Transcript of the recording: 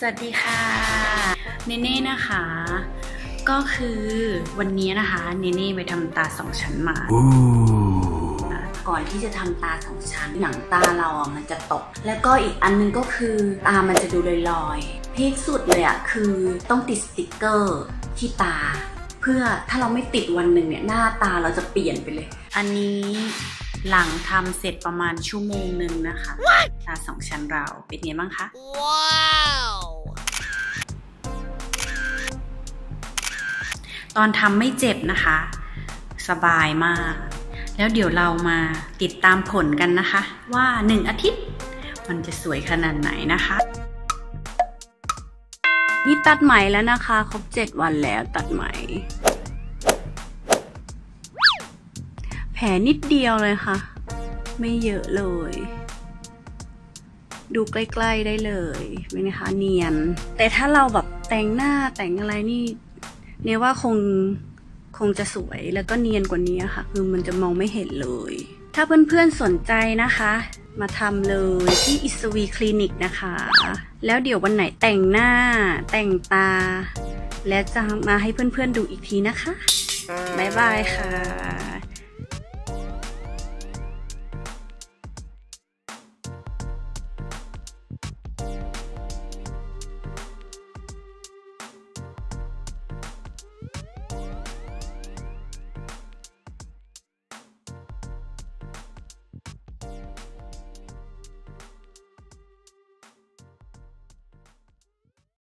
สวัสดีค่ะเนเน่นะคะ ก็คือวันนี้นะคะเนเน่ไปทำตาสองชั้นมา ก่อนที่จะทำตาสองชั้นหนังตาเราอะมันจะตก แล้วก็อีกอันนึงก็คือตามันจะดูลอยๆพีคสุดเลยอะคือต้องติดสติกเกอร์ที่ตา เพื่อถ้าเราไม่ติดวันหนึ่งเนี่ยหน้าตาเราจะเปลี่ยนไปเลย อันนี้หลังทำเสร็จประมาณชั่วโมงหนึ่งนะคะตาสองชั้นเราเป็นไงบ้างคะ Wow! ตอนทำไม่เจ็บนะคะ สบายมาก แล้วเดี๋ยวเรามาติดตามผลกันนะคะ ว่าหนึ่งอาทิตย์ มันจะสวยขนาดไหนนะคะ นี่ตัดไหมแล้วนะคะ ครบเจ็ดวันแล้วตัดไหม แผลนิดเดียวเลยค่ะ ไม่เยอะเลย ดูใกล้ ๆได้เลยเป็นไงคะเนียน แต่ถ้าเราแบบแต่งหน้าแต่งอะไรนี่ เนี่ยว่าคงคงจะสวยแล้วก็เนียนกว่านี้ค่ะ คือมันจะมองไม่เห็นเลย ถ้าเพื่อนๆสนใจนะคะ มาทำเลยที่อิสวีคลินิกนะคะ แล้วเดี๋ยววันไหนแต่งหน้าแต่งตา และจะมาให้เพื่อนๆดูอีกทีนะคะ บ๊ายบายค่ะ